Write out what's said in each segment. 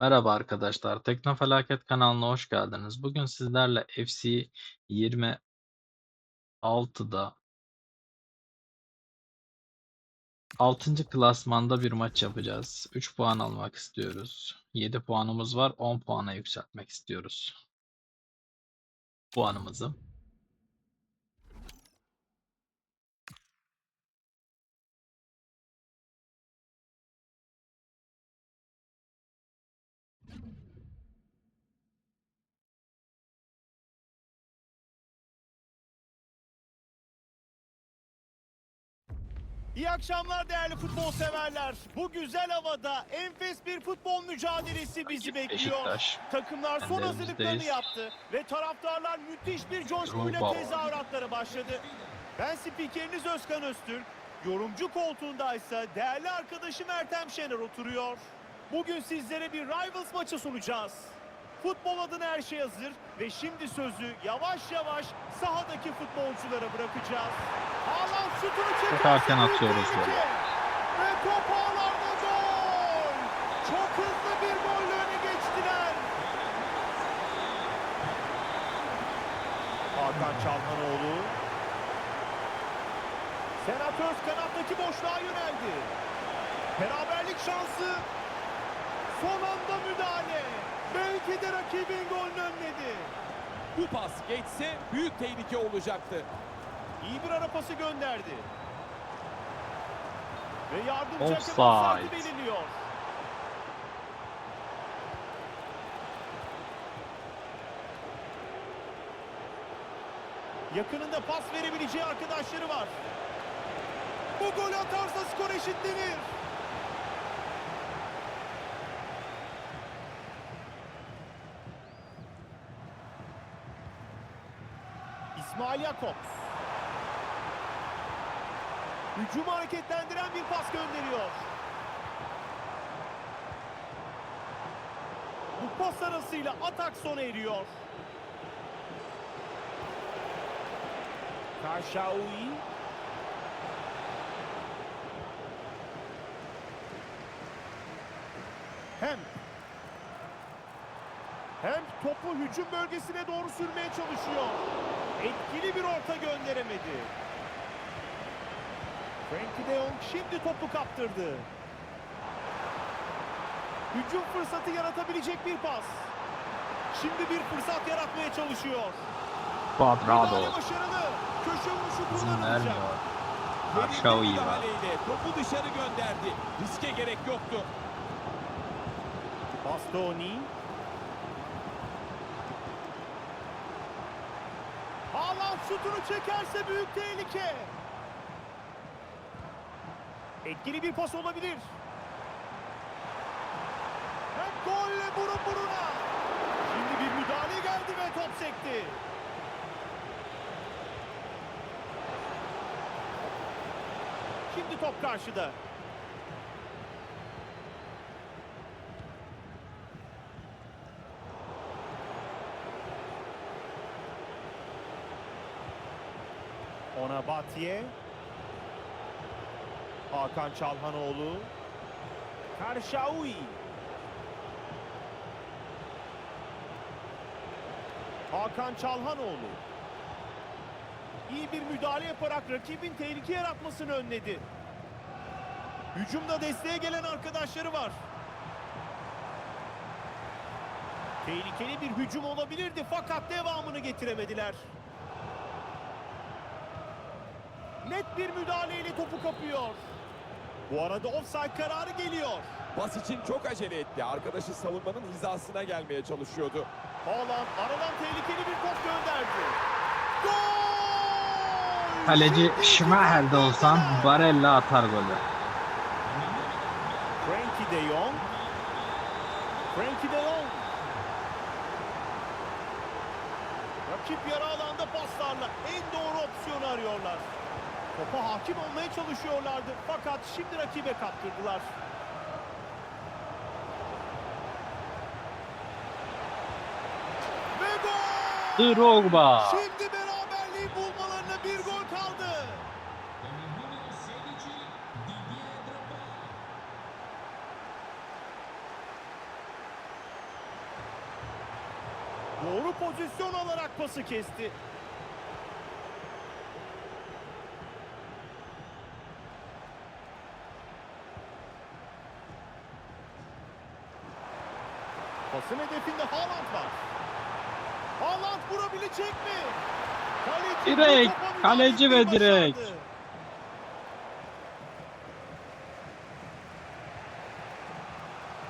Merhaba arkadaşlar, Teknofelaket kanalına hoş geldiniz. Bugün sizlerle FC 26'da 6. klasmanda bir maç yapacağız. 3 puan almak istiyoruz. 7 puanımız var, 10 puana yükseltmek istiyoruz. Puanımızı. İyi akşamlar değerli futbol severler. Bu güzel havada enfes bir futbol mücadelesi bizi Rakip bekliyor. Beşiktaş. Takımlar son hazırlıklarını yaptı ve taraftarlar müthiş bir coşkuyla Ruh tezahüratlara başladı. Ben spikeriniz Özkan Öztürk. Yorumcu koltuğundaysa değerli arkadaşım Ertem Şener oturuyor. Bugün sizlere bir Rivals maçı sunacağız. Futbol adına her şey hazır ve şimdi sözü yavaş yavaş sahadaki futbolculara bırakacağız. Haaland şutunu erken büyük atıyoruz. Ve top ağlarda gol. Çok hızlı bir golle öne geçtiler. Hakan Çalhanoğlu. Senat Öz kanattaki boşluğa yöneldi. Beraberlik şansı. Son anda müdahale. Belki de rakibin golünü önledi. Bu pas geçse büyük tehlike olacaktı. İyi bir ara pası gönderdi. Ve yardımcı hakem belirliyor. Yakınında pas verebileceği arkadaşları var. Bu gol atarsa skor eşitlenir. İsmail Jakobs. Hücumu hareketlendiren bir pas gönderiyor. Bu pas arasıyla atak sona eriyor. Karşaoui. Hem hem topu hücum bölgesine doğru sürmeye çalışıyor. Etkili bir orta gönderemedi. Frankie de Jong şimdi topu kaptırdı. Hücum fırsatı yaratabilecek bir pas. Şimdi bir fırsat yaratmaya çalışıyor. Müdahale başarılı. Köşe vuruşu kullanılacak. Yerinde Arşavi var. topu dışarı gönderdi. Riske gerek yoktu. Bastoni. Haaland şutunu çekerse büyük tehlike. Etkili bir pas olabilir. Hem golle burun buruna. Şimdi bir müdahale geldi ve top sekti. Şimdi top karşıda. Ona Batye. Hakan Çalhanoğlu. Karşaoui. Hakan Çalhanoğlu. İyi bir müdahale yaparak rakibin tehlike yaratmasını önledi. Hücumda desteğe gelen arkadaşları var. Tehlikeli bir hücum olabilirdi fakat devamını getiremediler. Net bir müdahaleyle topu kapıyor. Bu arada offside kararı geliyor. Pas için çok acele etti. Arkadaşı savunmanın hizasına gelmeye çalışıyordu. Haaland aradan tehlikeli bir top gönderdi. Gol! Kaleci Şimdi Schmeichel'de olsan Barella atar golü. Frankie de Jong. Frankie de Jong. Rakip yarı alanda paslarla en doğru opsiyonu arıyorlar. Topa hakim olmaya çalışıyorlardı fakat şimdi rakibe kaptırdılar. Ve gol! Drogba. Şimdi beraberliği bulmalarına bir gol kaldı. Doğru pozisyon alarak pası kesti. Pasın hedefinde Haaland var. Haaland vurabilecek mi? Kaleci Direkt, kaleci ve direkt. başardı.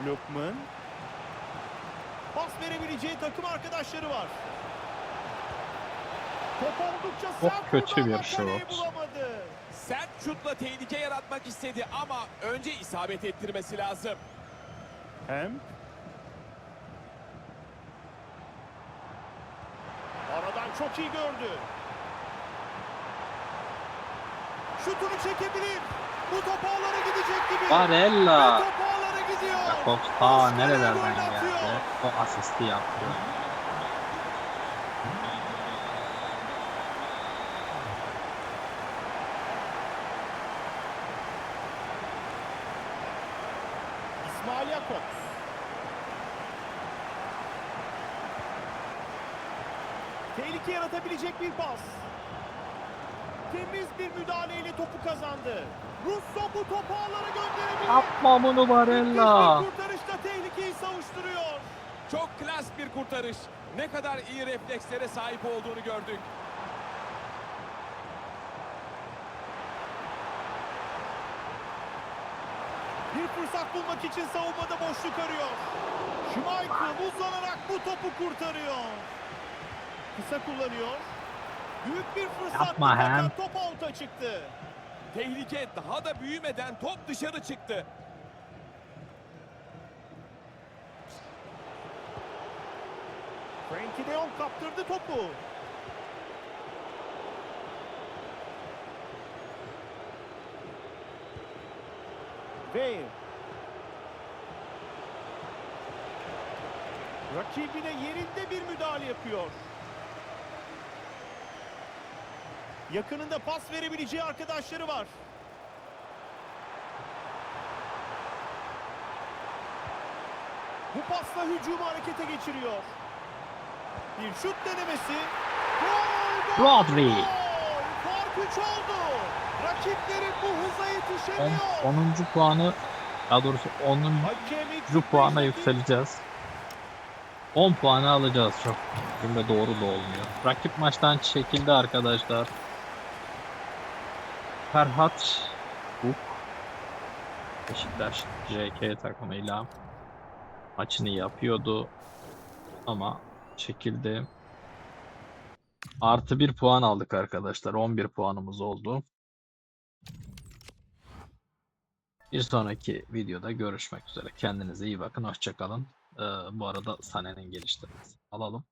Lukman. Pas verebileceği takım arkadaşları var. Top oldukça Çok sert kötü bir şut. bulamadı. Sert şutla tehlike yaratmak istedi ama önce isabet ettirmesi lazım. Hem Aradan çok iyi gördü. Şutunu çekebilir. Bu top ağlara gidecek gibi. Barella. top ağlara gidiyor. Jakobs ta nerelerden geldi. O asisti yaptı. İsmail Jakobs. Tehlike yaratabilecek bir pas. Temiz bir müdahaleyle topu kazandı. Russo bu topu ağlara gönderebilir. Yapma bunu Barella. bir kurtarışla tehlikeyi savuşturuyor. Çok klas bir kurtarış. Ne kadar iyi reflekslere sahip olduğunu gördük. Bir fırsat bulmak için savunmada boşluk arıyor. Schmeichel uzanarak bu topu kurtarıyor. Kısa kullanıyor. Büyük bir fırsat Yapma hem. top out'a çıktı. Tehlike daha da büyümeden top dışarı çıktı. Frankie de Jong kaptırdı topu. Ve rakibine yerinde bir müdahale yapıyor. Yakınında pas verebileceği arkadaşları var. Bu pasla hücumu harekete geçiriyor. Bir şut denemesi. Gol, gol, Rodri. gol! Fark 3 oldu. Rakiplerin bu hıza yetişemiyor. 10. puanı daha doğrusu 10. Hakem ilk 45 puana yükseleceğiz. 10 puanı alacağız çok. Cümle doğru da olmuyor. Rakip maçtan çekildi arkadaşlar. Ferhat Buk Beşiktaş JK takımıyla maçını yapıyordu ama çekildi. Artı bir puan aldık arkadaşlar. 11 puanımız oldu. Bir sonraki videoda görüşmek üzere. Kendinize iyi bakın. Hoşçakalın. Ee, bu arada Sane'nin geliştirmesi alalım.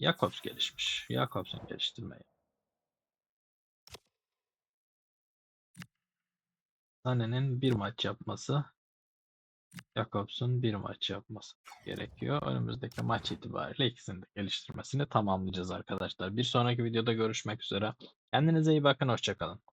Jakobs gelişmiş. Jakobs'un geliştirmeyi. Sane'nin bir maç yapması, Jakobs'un bir maç yapması gerekiyor. Önümüzdeki maç itibariyle ikisini de geliştirmesini tamamlayacağız arkadaşlar. Bir sonraki videoda görüşmek üzere. Kendinize iyi bakın. Hoşçakalın.